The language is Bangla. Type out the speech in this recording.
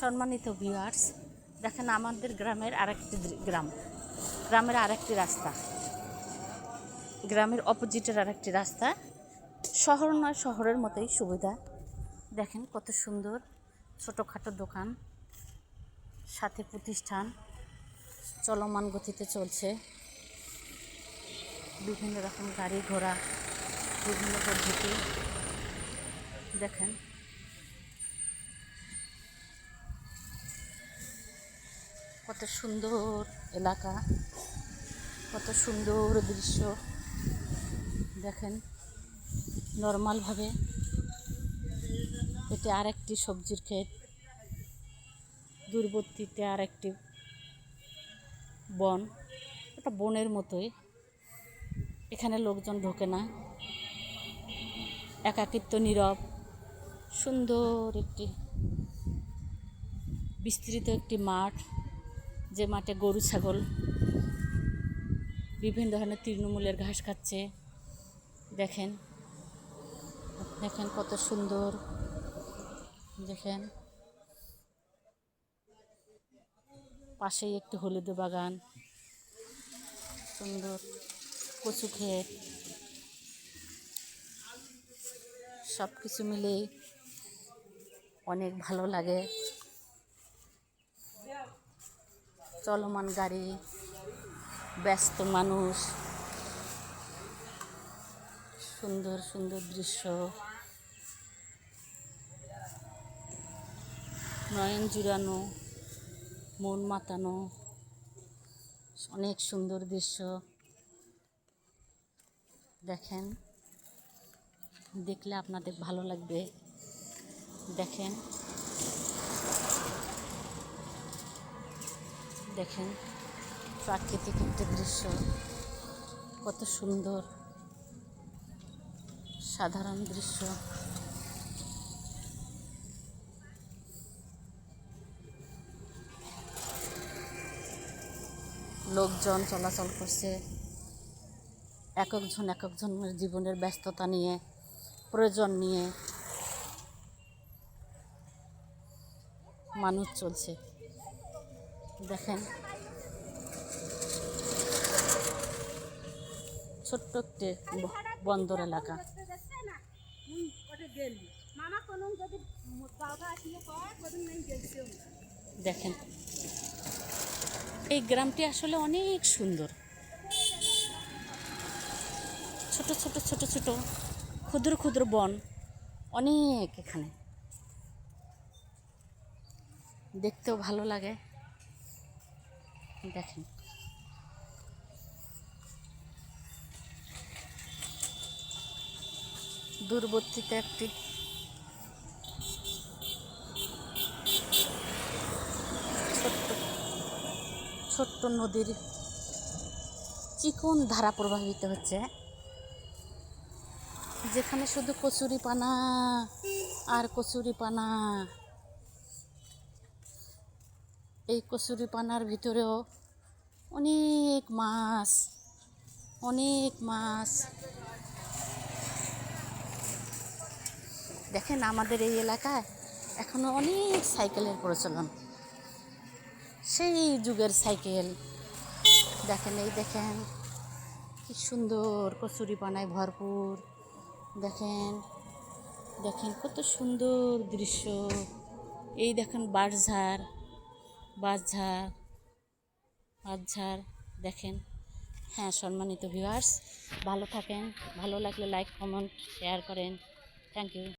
সম্মানিত ভিউয়ার্স দেখেন আমাদের গ্রামের আরেকটি গ্রাম। গ্রামের আরেকটি রাস্তা। গ্রামের অপোজিটের আরেকটি রাস্তা। শহর নয়, শহরের মতোই সুবিধা। দেখেন কত সুন্দর ছোটোখাটো দোকান, সাথে প্রতিষ্ঠান, চলমান গতিতে চলছে। বিভিন্ন রকম গাড়ি ঘোড়া, বিভিন্ন পদ্ধতি। দেখেন কত সুন্দর এলাকা, কত সুন্দর দৃশ্য। দেখেন, নর্মালভাবে এটি আরেকটি সবজির ক্ষেত দূরবর্তীতে আরেকটি বন। এটা বনের মতোই, এখানে লোকজন ঢোকে না। একাকিত্ব নীরব, সুন্দর একটি বিস্তৃত একটি মাঠ। যে মাঠে গরু, ছাগল বিভিন্ন ধরনের তৃণমূলের ঘাস খাচ্ছে। দেখেন দেখেন কত সুন্দর। দেখেন, পাশেই একটি হলুদ বাগান। সুন্দর কচু ক্ষেত। সব কিছু মিলেই অনেক ভালো লাগে। চলমান গাড়ি, ব্যস্ত মানুষ, সুন্দর সুন্দর দৃশ্য। নয়ন জুড়ানো, মন মাতানো, অনেক সুন্দর দৃশ্য। দেখেন, দেখলে আপনাদের ভালো লাগবে। দেখেন। দেখেন প্রাকৃতিক একটা দৃশ্য। কত সুন্দর, সাধারণ দৃশ্য। লোকজন চলাচল করছে এক একজন এক একজনের জীবনের ব্যস্ততা নিয়ে, প্রয়োজন নিয়ে। মানুষ চলছে। দেখেন। ছোট্ট একটি বন্দর এলাকা। দেখেন। এই গ্রামটি আসলে অনেক সুন্দর। ছোট ছোট ছোট ছোট, ক্ষুদ্র ক্ষুদ্র বন অনেক এখানে। দেখতেও ভালো লাগে। দেখেন। দূরবর্তীতে একটি ছোট্ট ছোট্ট নদীর চিকন ধারা প্রবাহিত হচ্ছে, যেখানে শুধু কচুরি পানা আর কচুরি পানা এই কচুরি পানার ভিতরেও অনেক মাছ অনেক মাছ। দেখেন আমাদের এই এলাকায় এখনও অনেক সাইকেলের প্রচলন। সেই যুগের সাইকেল। দেখেন এই দেখেন, কি সুন্দর কচুরি পানায় ভরপুর। দেখেন দেখেন কত সুন্দর দৃশ্য। এই দেখেন বাঁশঝাড়। বাঁশঝাড় বাঁশঝাড় দেখেন। হ্যাঁ সম্মানিত ভিউয়ার্স ভালো থাকেন, ভালো লাগলে লাইক কমেন্ট শেয়ার করেন। Thank you